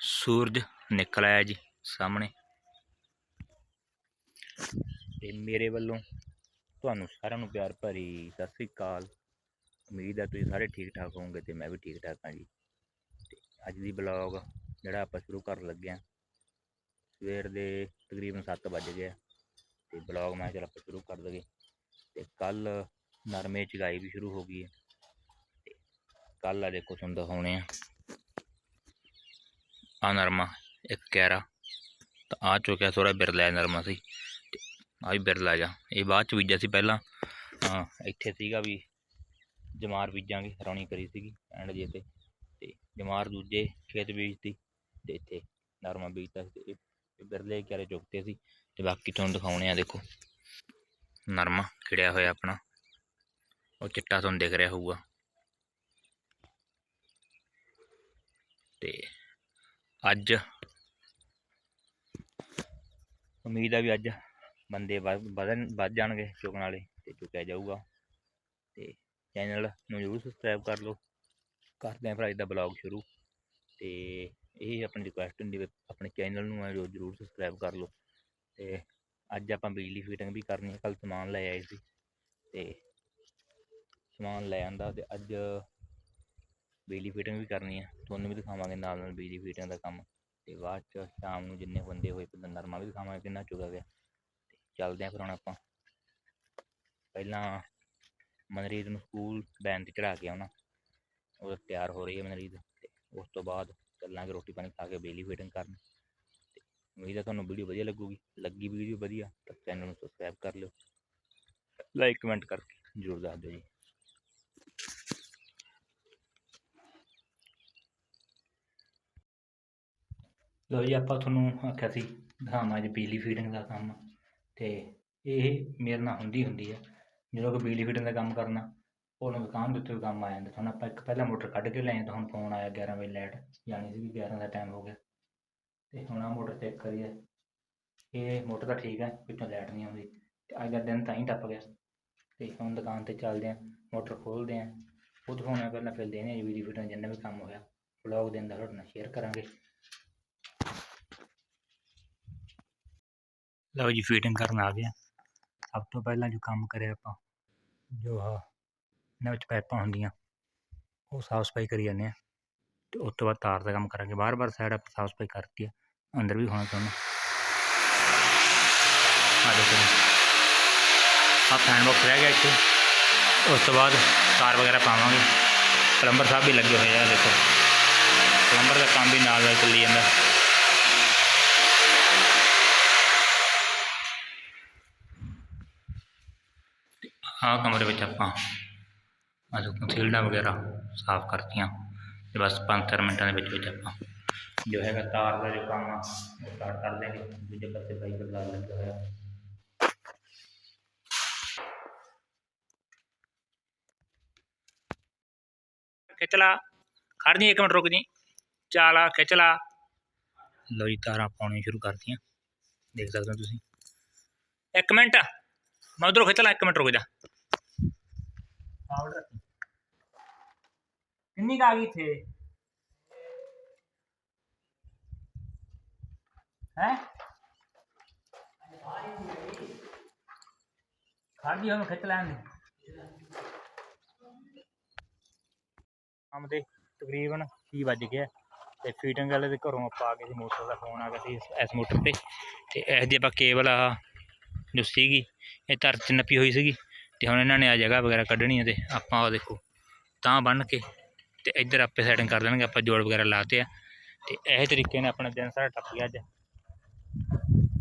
ਸੂਰਜ ਨਿਕਲ ਆਇਆ ਜੀ ਸਾਹਮਣੇ। ਤੇ ਮੇਰੇ ਵੱਲੋਂ ਤੁਹਾਨੂੰ ਸਾਰਿਆਂ ਨੂੰ ਪਿਆਰ ਭਰੀ ਸਤਿ ਸ੍ਰੀ ਅਕਾਲ। ਉਮੀਦ ਹੈ ਤੁਸੀਂ ਸਾਰੇ ਠੀਕ ਠਾਕ ਹੋਵੋਗੇ ਤੇ ਮੈਂ ਵੀ ਠੀਕ ਠਾਕ ਹਾਂ ਜੀ। ਤੇ ਅੱਜ ਦੀ ਬਲੌਗ ਜਿਹੜਾ ਆਪਾਂ ਸ਼ੁਰੂ ਕਰਨ ਲੱਗੇ ਹਾਂ, ਸਵੇਰ ਦੇ ਤਕਰੀਬਨ 7 ਵਜ ਗਏ ਆ। ਤੇ ਬਲੌਗ ਮੈਂ ਚਲ ਆਪਾਂ ਸ਼ੁਰੂ ਕਰ ਦਈਏ। ਤੇ ਕੱਲ ਨਰਮੇ ਚਗਾਈ ਵੀ ਸ਼ੁਰੂ ਹੋ ਗਈ ਹੈ। ਤੇ ਕੱਲ ਆ ਦੇਖੋ ਤੁਹਾਨੂੰ ਦਿਖਾਉਣੇ ਆ। ਆ ਨਰਮਾ ਇੱਕ ਕੈਰਾ। ਤਾਂ ਆ ਚੁੱਕਿਆ ਥੋੜਾ ਬਿਰਲਾ ਨਰਮਾ ਸੀ। ਤੇ ਆ ਵੀ ਬਿਰਲਾ ਜਾ। ਇਹ ਬਾਅਦ ਚ ਬੀਜਿਆ ਸੀ ਪਹਿਲਾਂ। ਹਾਂ, ਇੱਥੇ ਸੀਗਾ ਵੀ ਜਮਾਰ ਬੀਜਾਂਗੇ, ਰੌਣੀ ਕਰੀ ਸੀਗੀ, ਐਂਡ ਜੇ ਤੇ। ਤੇ ਜਮਾਰ ਦੂਜੇ ਖੇਤ ਬੀਜਤੀ ਤੇ ਇੱਥੇ ਨਰਮਾ ਬੀਜਤਾ ਸੀ। ਤੇ ਇਹ ਬਿਰਲੇ ਕਿਆਰੇ ਚੁੱਕਤੇ ਸੀ। ਤੇ ਬਾਕੀ ਤੁਹਾਨੂੰ ਦਿਖਾਉਣੇ ਆ, ਦੇਖੋ। ਨਰਮਾ ਖਿੜਿਆ ਹੋਇਆ ਆਪਣਾ। ਉਹ ਚਿੱਟਾ ਤੁਹਾਨੂੰ ਦਿਖ ਰਿਹਾ ਹੋਊਗਾ। ਤੇ ਅੱਜ। ਉਮੀਦ ਆ ਵੀ ਅੱਜ ਬੰਦੇ ਵਧ- ਵਧਣ, ਵੱਧ ਜਾਣਗੇ ਚੁੱਕਣ ਵਾਲੇ ਤੇ ਚੁੱਕਿਆ ਜਾਊਗਾ। ਤੇ ਚੈਨਲ ਨੂੰ ਜ਼ਰੂਰ ਸਬਸਕ੍ਰਾਈਬ ਕਰ ਲਓ। ਕਰਦੇ ਹਾਂ ਫਿਰ ਅੱਜ ਦਾ ਬਲੌਗ ਸ਼ੁਰੂ। ਤੇ ਇਹ ਆਪਣੀ ਰਿਕੁਐਸਟ ਹੁੰਦੀ ਵੀ ਆਪਣੇ ਚੈਨਲ ਨੂੰ ਜ਼ਰੂਰ ਸਬਸਕ੍ਰਾਈਬ ਕਰ ਲਓ। ਤੇ ਅੱਜ ਆਪਾਂ ਬਿਜਲੀ ਫਿਟਿੰਗ ਵੀ ਕਰਨੀ ਹੈ ਕੱਲ ਸਮਾਨ ਲੈ ਆਏ ਸੀ। ਤੇ ਸਮਾਨ ਲੈ ਆਂਦਾ ਤੇ ਅੱਜ ਬਿਜਲੀ ਫਿਟਿੰਗ ਵੀ ਕਰਨੀ ਹੈ ਤੁਹਾਨੂੰ ਵੀ ਦਿਖਾਵਾਂਗੇ ਨਾਲ ਨਾਲ ਬਿਜਲੀ ਫਿਟਿੰਗ ਦਾ ਕੰਮ ਤੇ ਬਾਅਦ ਚ ਸ਼ਾਮ ਨੂੰ ਜਿੰਨੇ ਬੰਦੇ ਹੋਏ ਫਿਰ ਨਰਮਾ ਵੀ ਦਿਖਾਵਾਂਗੇ ਕਿੰਨਾ ਚੁਗਾ ਗਿਆ ਤੇ ਚੱਲਦੇ ਹਾਂ ਫਿਰ ਹੁਣ ਆਪਾਂ। ਪਹਿਲਾਂ ਮਨਰੀਤ ਨੂੰ ਸਕੂਲ ਬੈਨ ਤੇ ਚੜਾ ਕੇ ਆਉਣਾ, ਉਹ ਤਿਆਰ ਹੋ ਰਹੀ ਹੈ ਮਨਰੀਤ ਤੇ ਉਸ ਤੋਂ ਬਾਅਦ ਚੱਲਾਂਗੇ ਰੋਟੀ ਪਾਣੀ ਖਾ ਕੇ ਬਿਜਲੀ ਫਿਟਿੰਗ ਕਰਨ ਤੇ ਉਮੀਦ ਹੈ ਤੁਹਾਨੂੰ ਵੀਡੀਓ ਵਧੀਆ ਲੱਗੂਗੀ, ਲੱਗੀ ਵੀਡੀਓ ਵਧੀਆ ਤਾਂ ਚੈਨਲ ਨੂੰ ਸਬਸਕ੍ਰਾਈਬ ਕਰ ਲਿਓ। ਲਾਈਕ ਕਮੈਂਟ ਕਰਕੇ ਜ਼ਰੂਰ ਦੱਸ ਦਿਓ ਜੀ। ਲਓ ਜੀ, ਆਪਾਂ ਤੁਹਾਨੂੰ ਆਖਿਆ ਸੀ, ਦਿਖਾਵਾਂ ਅੱਜ ਬਿਜਲੀ ਫੀਡਿੰਗ ਦਾ ਕੰਮ। ਤੇ ਇਹ ਮੇਰੇ ਨਾਲ ਹੁੰਦੀ ਹੁੰਦੀ ਹੈ ਜਦੋਂ ਕਿ ਬਿਜਲੀ ਫੀਡਿੰਗ ਦਾ ਕੰਮ ਕਰਨਾ, ਉਹਨੂੰ ਦੁਕਾਨ ਦੇ ਉੱਤੇ ਵੀ ਕੰਮ ਆ ਜਾਂਦਾ। ਹੁਣ ਆਪਾਂ ਇੱਕ ਪਹਿਲਾਂ ਮੋਟਰ ਕੱਢ ਕੇ ਲਿਆਏ ਤਾਂ ਹੁਣ ਫੋਨ ਆਇਆ 11 ਵਜੇ ਲਾਈਟ ਜਾਣੀ ਸੀ ਵੀ 11 ਦਾ ਟਾਈਮ ਹੋ ਗਿਆ। ਤੇ ਹੁਣ ਆ ਮੋਟਰ ਚੈੱਕ ਕਰੀਏ। ਇਹ ਮੋਟਰ ਤਾਂ ਠੀਕ ਹੈ ਵਿੱਚੋਂ ਲਾਈਟ ਨਹੀਂ ਆਉਂਦੀ। ਤੇ ਅੱਜ ਦਾ ਦਿਨ ਤਾਂ ਹੀ ਟੱਪ ਗਿਆ। ਤੇ ਹੁਣ ਦੁਕਾਨ ਤੇ ਚੱਲਦੇ ਹਾਂ ਮੋਟਰ ਖੋਲਦੇ ਹਾਂ ਉਹ ਦਿਖਾਉਣਾ ਪਹਿਲਾਂ ਫਿਰ ਦੇਣੇ ਜੀ ਬਿਜਲੀ ਫੀਡਿੰਗ, ਜਿੰਨਾ ਵੀ ਕੰਮ ਹੋਇਆ। ਵਲੌਗ ਦਿਨ ਦਾ ਤੁਹਾਡੇ ਨਾਲ ਸ਼ੇਅਰ ਕਰਾਂਗੇ। ਲਓ ਜੀ ਫੀਟਿੰਗ ਕਰਨ ਆ ਗਿਆ ਸਭ ਤੋਂ ਪਹਿਲਾਂ ਜੋ ਕੰਮ ਕਰਿਆ ਆਪਾਂ ਜੋ ਆ ਇਹਨਾਂ ਵਿੱਚ ਪਾਈਪਾਂ ਹੁੰਦੀਆਂ ਉਹ ਸਾਫ਼ ਸਫ਼ਾਈ ਕਰੀ ਜਾਂਦੇ ਆ ਤੇ ਉਸ ਤੋਂ ਬਾਅਦ ਤਾਰ ਦਾ ਕੰਮ ਕਰਾਂਗੇ ਬਾਰ-ਬਾਰ ਸਾਈਡ ਆਪਾਂ ਸਾਫ਼ ਸਫ਼ਾਈ ਕਰਤੀ ਆ ਅੰਦਰ ਵੀ ਹੋਣਾ ਚਾਹੁੰਦਾ ਆ ਦੇਖੋ ਆ ਫੈਨ ਬਾਕਸ ਰਹਿ ਗਿਆ ਇੱਥੇ ਉਸ ਤੋਂ ਬਾਅਦ ਤਾਰ ਵਗੈਰਾ ਪਾਵਾਂਗੇ ਪਲੰਬਰ ਸਾਹਿਬ ਵੀ ਲੱਗੇ ਹੋਏ ਆ ਦੇਖੋ ਪਲੰਬਰ ਦਾ ਕੰਮ ਵੀ ਨਾਲ ਨਾਲ ਚੱਲੀ ਜਾਂਦਾ ਆਹ ਕਮਰੇ ਵਿੱਚ ਆਪਾਂ ਆਹ ਦੇਖੋ ਸੀਲਡਾਂ ਵਗੈਰਾ ਸਾਫ਼ ਕਰਤੀਆਂ ਤੇ ਬਸ 5-4 ਮਿੰਟਾਂ ਦੇ ਵਿੱਚ ਵਿੱਚ ਆਪਾਂ ਜੋ ਹੈਗਾ ਤਾਰ ਦਾ ਜੋ ਕੰਮ ਆ ਉਹ ਸਟਾਰਟ ਕਰ ਦੇਂਗੇ ਦੂਜੇ ਪਾਸੇ ਪਾਈਪ ਲਾ ਲੱਗਾ ਹੋਇਆ ਖਿੱਚ ਲਾ ਖੜ ਜੀ ਇੱਕ ਮਿੰਟ ਰੁਕ ਜੀ ਚਾਲ ਆ ਖਿੱਚ ਲਾ ਲਓ ਜੀ ਤਾਰਾਂ ਪਾਉਣੀਆਂ ਸ਼ੁਰੂ ਕਰਤੀਆਂ ਦੇਖ ਸਕਦੇ ਹੋ ਤੁਸੀਂ ਇੱਕ ਮਿੰਟ ਮੈਂ ਉਧਰੋਂ ਖਿੱਚ ਲਾ ਇੱਕ ਮਿੰਟ ਰੁਕ ਜਾ ਪਾਵਡਰ ਕਿੰਨੀ ਕੁ ਗਈ ਇੱਥੇ? ਹੈ? ਖਾਦੀ ਹੁਣ ਖਿੱਚ ਲੈਣ ਦੇ ਕੰਮ ਦੇ ਤਕਰੀਬਨ 6 ਵੱਜ ਗਿਆ ਤੇ ਫੀਟਿੰਗ ਵਾਲੇ ਦੇ ਘਰੋਂ ਆਪਾਂ ਆ ਗਏ ਸੀ, ਮੋਟਰ ਦਾ ਫੋਨ ਆ ਗਿਆ ਸੀ ਇਸ- ਮੋਟਰ ਤੇ। ਤੇ ਇਹ ਦੀ ਆਪਾਂ ਕੇਬਲ ਆ, ਜੋ ਸੀਗੀ, ਇਹ ਧਰਤ 'ਚ ਨੱਪੀ ਹੋਈ ਸੀਗੀ। ਤੇ ਹੁਣ ਇਹਨਾਂ ਨੇ ਆ ਜਗ੍ਹਾ ਵਗੈਰਾ ਕੱਢਣੀ ਹੈ ਤੇ ਆਪਾਂ ਉਹ ਦੇਖੋ, ਤਾਂ ਬੰਨ ਕੇ ਤੇ ਇੱਧਰ ਆਪੇ ਸੈਟਿੰਗ ਕਰ ਦੇਣਗੇ ਆਪਾਂ ਜੋੜ ਵਗੈਰਾ ਲਾਤੇ ਆ। ਤੇ ਇਹ ਤਰੀਕੇ ਨਾਲ ਆਪਣਾ ਦਿਨ ਸਾਰਾ ਟੱਪ ਗਿਆ ਅੱਜ।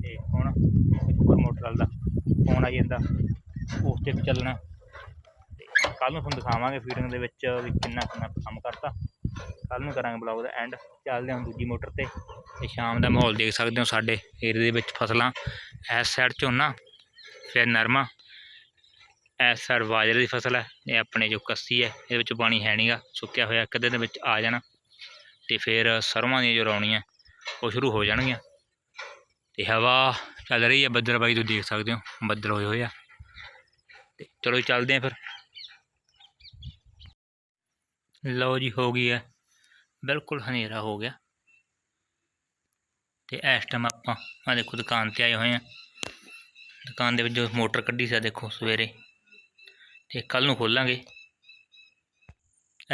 ਤੇ ਹੁਣ ਇੱਕ ਹੋਰ ਮੋਟਰ ਵਾਲ ਦਾ ਫੋਨ ਆ ਜਾਂਦਾ, ਉਸ ਤੇ ਵੀ ਚੱਲਣਾ। ਤੇ ਕੱਲ ਨੂੰ ਤੁਹਾਨੂੰ ਦਿਖਾਵਾਂਗੇ ਫੀਡਿੰਗ ਦੇ ਵਿੱਚ ਵੀ ਕਿੰਨਾ ਕਿੰਨਾ ਕੰਮ ਕਰਤਾ। ਕੱਲ ਨੂੰ ਕਰਾਂਗੇ ਬਲੌਗ ਦਾ ਐਂਡ ਚੱਲਦੇ ਹਾਂ ਦੂਜੀ ਮੋਟਰ ਤੇ ਤੇ ਸ਼ਾਮ ਦਾ ਮਾਹੌਲ ਦੇਖ ਸਕਦੇ ਹੋ ਸਾਡੇ ਏਰੀਏ ਦੇ ਵਿੱਚ ਫਸਲਾਂ। ਇਸ ਸਾਈਡ ਝੋਨਾ, ਫਿਰ ਨਰਮਾ ਇਸ ਸਾਈਡ ਬਾਜਰੇ ਦੀ ਫਸਲ ਹੈ, ਇਹ ਆਪਣੇ ਜੋ ਕੱਸੀ ਹੈ, ਇਹਦੇ ਵਿੱਚ ਪਾਣੀ ਹੈ ਨਹੀਂਗਾ ਸੁੱਕਿਆ ਹੋਇਆ ਇੱਕ ਅੱਧੇ ਦੇ ਵਿੱਚ ਆ ਜਾਣਾ ਤੇ ਫਿਰ ਸਰੋਂ ਦੀਆਂ ਜੋ ਰੌਣੀਆਂ, ਉਹ ਸ਼ੁਰੂ ਹੋ ਜਾਣਗੀਆਂ ਤੇ ਹਵਾ ਚੱਲ ਰਹੀ ਹੈ ਬੱਦਲ ਬਾਈ, ਤੁਸੀਂ ਦੇਖ ਸਕਦੇ ਹੋ, ਬੱਦਲ ਹੋਏ ਹੋਏ ਆ ਤੇ ਚਲੋ ਜੀ ਚੱਲਦੇ ਹਾਂ ਫਿਰ। ਲਓ ਜੀ ਹੋ ਗਈ ਹੈ, ਬਿਲਕੁਲ ਹਨੇਰਾ ਹੋ ਗਿਆ ਤੇ ਇਸ ਟਾਈਮ ਆਪਾਂ ਆ ਦੇਖੋ ਦੁਕਾਨ ਤੇ ਆਏ ਹੋਏ ਆ ਦੁਕਾਨ ਦੇ ਵਿੱਚ ਜੋ ਮੋਟਰ ਕੱਢੀ ਸੀ ਦੇਖੋ ਸਵੇਰੇ। ਤੇ ਕੱਲ ਨੂੰ ਖੋਲਾਂਗੇ।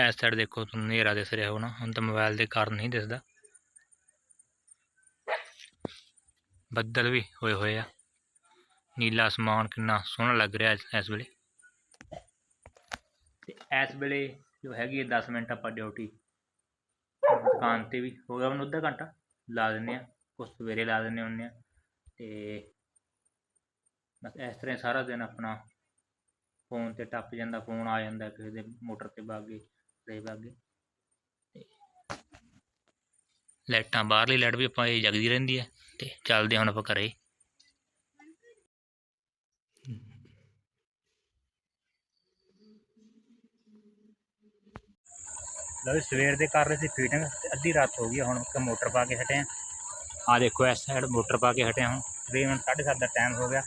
ਇਸ ਸਾਈਡ ਦੇਖੋ ਤੁਹਾਨੂੰ ਹਨੇਰਾ ਦਿਸ ਰਿਹਾ ਹੋਣਾ, ਹੁਣ ਤਾਂ ਮੋਬਾਈਲ ਦੇ ਕਾਰਨ ਨਹੀਂ ਦਿਸਦਾ। ਬੱਦਲ ਵੀ ਹੋਏ ਹੋਏ ਆ। ਨੀਲਾ ਅਸਮਾਨ ਕਿੰਨਾ ਸੋਹਣਾ ਲੱਗ ਰਿਹਾ ਇਸ- ਵੇਲੇ। ਤੇ ਇਸ ਵੇਲੇ ਜੋ ਹੈਗੀ ਹੈ 10 ਮਿੰਟ ਆਪਾਂ ਡਿਊਟੀ ਦੁਕਾਨ ਤੇ ਵੀ ਹੋ ਗਿਆ ਮੈਨੂੰ ਅੱਧਾ ਘੰਟਾ, ਲਾ ਦਿੰਦੇ ਆ ਕੁਛ ਸਵੇਰੇ ਲਾ ਦਿੰਦੇ ਹੁੰਦੇ ਆ ਤੇ ਬਸ ਇਸ ਤਰ੍ਹਾਂ ਸਾਰਾ ਦਿਨ ਆਪਣਾ ਫੋਨ ਤੇ ਟੱਪ ਜਾਂਦਾ ਫੋਨ ਆ ਜਾਂਦਾ ਕਿਸੇ ਦੇ ਮੋਟਰ ਤੇ ਬਾਗੇ ਤੇ ਬਾਗੇ। ਤੇ ਲਾਈਟਾਂ ਬਾਹਰਲੀ ਲਾਈਟ ਵੀ ਆਪਾਂ ਇਹ ਜਗਦੀ ਰਹਿੰਦੀ ਹੈ ਤੇ ਚੱਲਦੇ ਹੁਣ ਆਪਾਂ ਘਰੇ। ਲਓ ਸਵੇਰ ਦੇ ਕਰ ਰਹੇ ਸੀ ਫੀਟਿੰਗ ਅੱਧੀ ਰਾਤ ਹੋ ਗਈ ਆ, ਹੁਣ ਇੱਕ ਮੋਟਰ ਪਾ ਕੇ ਹਟੇ ਆ। ਆ ਦੇਖੋ ਇਸ ਸਾਈਡ ਮੋਟਰ ਪਾ ਕੇ ਹਟੇ ਆ ਹੁਣ। ਤਕਰੀਬਨ 7:30 ਦਾ ਟਾਈਮ ਹੋ ਗਿਆ।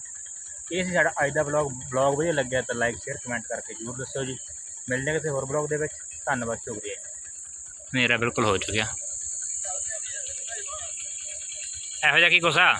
ਇਹ ਸੀ ਸਾਡਾ ਅੱਜ ਦਾ ਬਲੌਗ ਬਲੌਗ ਵਧੀਆ ਲੱਗਿਆ ਤਾਂ ਲਾਈਕ ਸ਼ੇਅਰ ਕਮੈਂਟ ਕਰਕੇ ਜ਼ਰੂਰ ਦੱਸਿਓ ਜੀ। ਮਿਲਦੇ ਹਾਂ ਕਿਸੇ ਹੋਰ ਬਲੌਗ ਦੇ ਵਿੱਚ। ਧੰਨਵਾਦ, ਸ਼ੁਕਰੀਆ ਮੇਰਾ ਬਿਲਕੁਲ ਹੋ ਚੁੱਕਿਆ। ਇਹੋ ਜਿਹਾ ਕੀ ਗੁੱਸਾ?